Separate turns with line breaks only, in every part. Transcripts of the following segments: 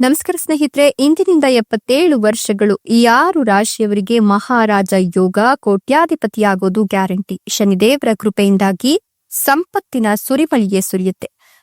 ನಮಸ್ಕಾರ ಸ್ನೇಹಿತರೆ, ಇಂದಿನಿಂದ ಎಪ್ಪತ್ತೇಳು ವರ್ಷಗಳು ಈ ಆರು ರಾಶಿಯವರಿಗೆ ಮಹಾರಾಜ ಯೋಗ ಕೋಟ್ಯಾಧಿಪತಿಯಾಗೋದು ಗ್ಯಾರಂಟಿ. ಶನಿದೇವರ ಕೃಪೆಯಿಂದಾಗಿ ಸಂಪತ್ತಿನ ಸುರಿಮಳಿಯೇ ಸುರಿಯುತ್ತೆ.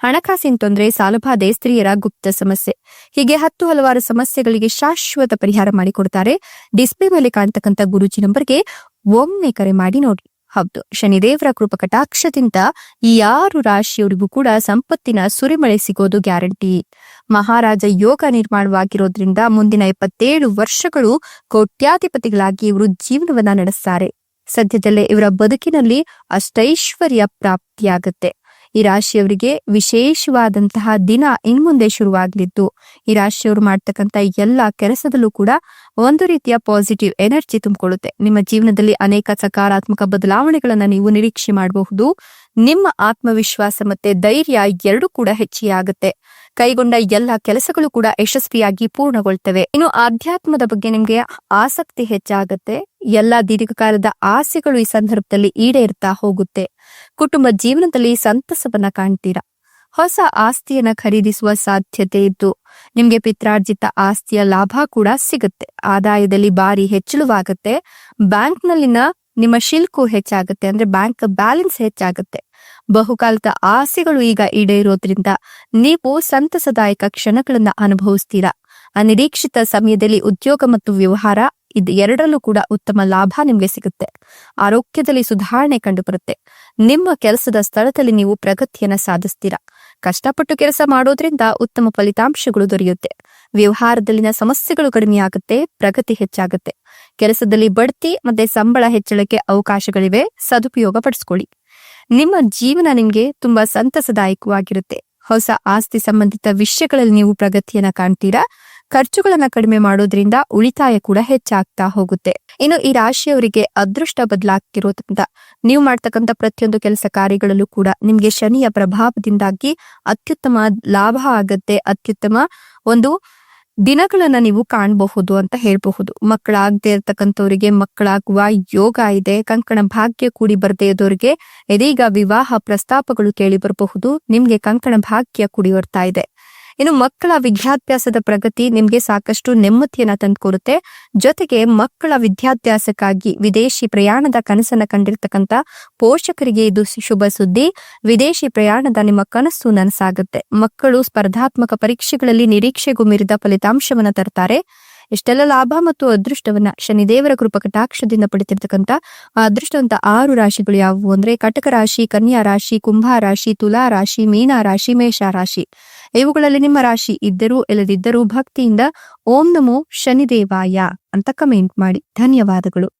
ಹಣಕಾಸಿನ ತೊಂದರೆ ಸಾಲಬಾಧೆ ಸ್ತ್ರೀಯರ ಗುಪ್ತ ಸಮಸ್ಯೆ. ಹೀಗೆ ಹತ್ತು ಹಲವಾರು ಸಮಸ್ಯೆಗಳಿಗೆ ಶಾಶ್ವತ ಪರಿಹಾರ ಮಾಡಿಕೊಡ್ತಾರೆ. ಡಿಸ್ಪ್ಲೇ ಮೇಲೆ ಕಾಣ್ತಕ್ಕಂಥ ಗುರುಜಿ ನಂಬರ್ಗೆ ಒಮ್ಮೆ ಕರೆ ಮಾಡಿ ನೋಡಿ. ಹೌದು, ಶನಿದೇವರ ಕೃಪ ಕಟಾಕ್ಷದಿಂದ ಈ ಆರು ರಾಶಿಯವರಿಗೂ ಕೂಡ ಸಂಪತ್ತಿನ ಸುರಿಮಳೆ ಸಿಗೋದು ಗ್ಯಾರಂಟಿ. ಮಹಾರಾಜ ಯೋಗ ನಿರ್ಮಾಣವಾಗಿರೋದ್ರಿಂದ ಮುಂದಿನ ಇಪ್ಪತ್ತೇಳು ವರ್ಷಗಳು ಕೋಟ್ಯಾಧಿಪತಿಗಳಾಗಿ ಇವರು ಜೀವನವನ್ನ ನಡೆಸ್ತಾರೆ. ಸದ್ಯದಲ್ಲೇ ಇವರ ಬದುಕಿನಲ್ಲಿ ಅಷ್ಟೈಶ್ವರ್ಯ ಪ್ರಾಪ್ತಿಯಾಗುತ್ತೆ. ಈ ರಾಶಿಯವರಿಗೆ ವಿಶೇಷವಾದಂತಹ ದಿನ ಇನ್ಮುಂದೆ ಶುರುವಾಗಲಿದ್ದು, ಈ ರಾಶಿಯವರು ಮಾಡ್ತಕ್ಕಂಥ ಎಲ್ಲ ಕೆಲಸದಲ್ಲೂ ಕೂಡ ಒಂದು ರೀತಿಯ ಪಾಸಿಟಿವ್ ಎನರ್ಜಿ ತುಂಬಿಕೊಳ್ಳುತ್ತೆ. ನಿಮ್ಮ ಜೀವನದಲ್ಲಿ ಅನೇಕ ಸಕಾರಾತ್ಮಕ ಬದಲಾವಣೆಗಳನ್ನ ನೀವು ನಿರೀಕ್ಷೆ ಮಾಡಬಹುದು. ನಿಮ್ಮ ಆತ್ಮವಿಶ್ವಾಸ ಮತ್ತೆ ಧೈರ್ಯ ಎರಡೂ ಕೂಡ ಹೆಚ್ಚಿಗೆ ಆಗುತ್ತೆ ಕೈಗೊಂಡ ಎಲ್ಲ ಕೆಲಸಗಳು ಕೂಡ ಯಶಸ್ವಿಯಾಗಿ ಪೂರ್ಣಗೊಳ್ತವೆ. ಇನ್ನು ಆಧ್ಯಾತ್ಮದ ಬಗ್ಗೆ ನಿಮ್ಗೆ ಆಸಕ್ತಿ ಹೆಚ್ಚಾಗುತ್ತೆ. ಎಲ್ಲ ದೀರ್ಘಕಾಲದ ಆಸೆಗಳು ಈ ಸಂದರ್ಭದಲ್ಲಿ ಈಡೇರ್ತಾ ಹೋಗುತ್ತೆ. ಕುಟುಂಬ ಜೀವನದಲ್ಲಿ ಸಂತಸವನ್ನ ಕಾಣ್ತೀರಾ? ಹೊಸ ಆಸ್ತಿಯನ್ನ ಖರೀದಿಸುವ ಸಾಧ್ಯತೆ ಇದ್ದು, ನಿಮ್ಗೆ ಪಿತ್ರಾರ್ಜಿತ ಆಸ್ತಿಯ ಲಾಭ ಕೂಡ ಸಿಗುತ್ತೆ. ಆದಾಯದಲ್ಲಿ ಭಾರಿ ಹೆಚ್ಚಳವಾಗುತ್ತೆ. ಬ್ಯಾಂಕ್ನಲ್ಲಿನ ನಿಮ್ಮ ಶಿಲ್ಕು ಹೆಚ್ಚಾಗುತ್ತೆ. ಅಂದ್ರೆ ಬ್ಯಾಂಕ್ ಬ್ಯಾಲೆನ್ಸ್ ಹೆಚ್ಚಾಗುತ್ತೆ. ಬಹುಕಾಲದ ಆಸೆಗಳು ಈಗ ಈಡೇರೋದ್ರಿಂದ ನೀವು ಸಂತಸದಾಯಕ ಕ್ಷಣಗಳನ್ನ ಅನುಭವಿಸ್ತೀರಾ? ಅನಿರೀಕ್ಷಿತ ಸಮಯದಲ್ಲಿ ಉದ್ಯೋಗ ಮತ್ತು ವ್ಯವಹಾರ ಇದು ಎರಡರಲ್ಲೂ ಕೂಡ ಉತ್ತಮ ಲಾಭ ನಿಮಗೆ ಸಿಗುತ್ತೆ. ಆರೋಗ್ಯದಲ್ಲಿ ಸುಧಾರಣೆ ಕಂಡುಬರುತ್ತೆ. ನಿಮ್ಮ ಕೆಲಸದ ಸ್ಥಳದಲ್ಲಿ ನೀವು ಪ್ರಗತಿಯನ್ನ ಸಾಧಿಸ್ತೀರಾ? ಕಷ್ಟಪಟ್ಟು ಕೆಲಸ ಮಾಡೋದ್ರಿಂದ ಉತ್ತಮ ಫಲಿತಾಂಶಗಳು ದೊರೆಯುತ್ತೆ. ವ್ಯವಹಾರದಲ್ಲಿನ ಸಮಸ್ಯೆಗಳು ಕಡಿಮೆಯಾಗುತ್ತೆ ಪ್ರಗತಿ ಹೆಚ್ಚಾಗುತ್ತೆ. ಕೆಲಸದಲ್ಲಿ ಬಡ್ತಿ ಮತ್ತೆ ಸಂಬಳ ಹೆಚ್ಚಳಕ್ಕೆ ಅವಕಾಶಗಳಿವೆ ಸದುಪಯೋಗ ಪಡಿಸ್ಕೊಳ್ಳಿ ನಿಮ್ಮ ಜೀವನ ನಿಮಗೆ ತುಂಬಾ ಸಂತಸದಾಯಕವಾಗಿರುತ್ತೆ. ಹೊಸ ಆಸ್ತಿ ಸಂಬಂಧಿತ ವಿಷಯಗಳಲ್ಲಿ ನೀವು ಪ್ರಗತಿಯನ್ನ ಕಾಣ್ತೀರಾ? ಖರ್ಚುಗಳನ್ನ ಕಡಿಮೆ ಮಾಡೋದ್ರಿಂದ ಉಳಿತಾಯ ಕೂಡ ಹೆಚ್ಚಾಗ್ತಾ ಹೋಗುತ್ತೆ. ಇನ್ನು ಈ ರಾಶಿಯವರಿಗೆ ಅದೃಷ್ಟ ಬದಲಾಗ್ತಿರೋದ್ರಿಂದ ನೀವು ಮಾಡ್ತಕ್ಕಂಥ ಪ್ರತಿಯೊಂದು ಕೆಲಸ ಕಾರ್ಯಗಳಲ್ಲೂ ಕೂಡ ನಿಮ್ಗೆ ಶನಿಯ ಪ್ರಭಾವದಿಂದಾಗಿ ಅತ್ಯುತ್ತಮ ಲಾಭ ಆಗತ್ತೆ. ಅತ್ಯುತ್ತಮ ಒಂದು ದಿನಗಳನ್ನ ನೀವು ಕಾಣಬಹುದು ಅಂತ ಹೇಳ್ಬಹುದು. ಮಕ್ಕಳಾಗದೆ ಇರ್ತಕ್ಕಂಥವ್ರಿಗೆ, ಮಕ್ಕಳಾಗುವ ಯೋಗ ಇದೆ, ಕಂಕಣ ಭಾಗ್ಯ ಕೂಡಿ ಬರದೇ ಇದ್ದವರಿಗೆ ಇದೀಗ ವಿವಾಹ ಪ್ರಸ್ತಾಪಗಳು ಕೇಳಿ ಬರಬಹುದು. ನಿಮ್ಗೆ ಕಂಕಣ ಭಾಗ್ಯ ಕೂಡಿ ಬರ್ತಾ ಇದೆ. ಇನ್ನು ಮಕ್ಕಳ ವಿದ್ಯಾಭ್ಯಾಸದ ಪ್ರಗತಿ ನಿಮ್ಗೆ ಸಾಕಷ್ಟು ನೆಮ್ಮದಿಯನ್ನ ತಂದುಕೊಡುತ್ತೆ. ಜೊತೆಗೆ ಮಕ್ಕಳ ವಿದ್ಯಾಭ್ಯಾಸಕ್ಕಾಗಿ ವಿದೇಶಿ ಪ್ರಯಾಣದ ಕನಸನ್ನ ಕಂಡಿರ್ತಕ್ಕಂಥ ಪೋಷಕರಿಗೆ ಇದು ಶುಭ ಸುದ್ದಿ. ವಿದೇಶಿ ಪ್ರಯಾಣದ ನಿಮ್ಮ ಕನಸು ನನಸಾಗುತ್ತೆ. ಮಕ್ಕಳು ಸ್ಪರ್ಧಾತ್ಮಕ ಪರೀಕ್ಷೆಗಳಲ್ಲಿ ನಿರೀಕ್ಷೆಗೂ ಮೀರಿದ ಫಲಿತಾಂಶವನ್ನ ತರ್ತಾರೆ. ಇಷ್ಟೆಲ್ಲ ಲಾಭ ಮತ್ತು ಅದೃಷ್ಟವನ್ನ ಶನಿದೇವರ ಕೃಪ ಕಟಾಕ್ಷದಿಂದ ಪಡಿತಿರ್ತಕ್ಕಂಥ ಅದೃಷ್ಟವಂತ ಆರು ರಾಶಿಗಳು ಯಾವುವು ಅಂದ್ರೆ ಕಟಕ ರಾಶಿ, ಕನ್ಯಾ ರಾಶಿ, ಕುಂಭ ರಾಶಿ, ತುಲಾ ರಾಶಿ, ಮೀನಾ ರಾಶಿ, ಮೇಷ ರಾಶಿ. ಇವುಗಳಲ್ಲಿ ನಿಮ್ಮ ರಾಶಿ ಇದ್ದರೂ ಇಲ್ಲದಿದ್ದರೂ ಭಕ್ತಿಯಿಂದ ಓಂ ನಮೋ ಶನಿದೇವಾಯ ಅಂತ ಕಮೆಂಟ್ ಮಾಡಿ. ಧನ್ಯವಾದಗಳು.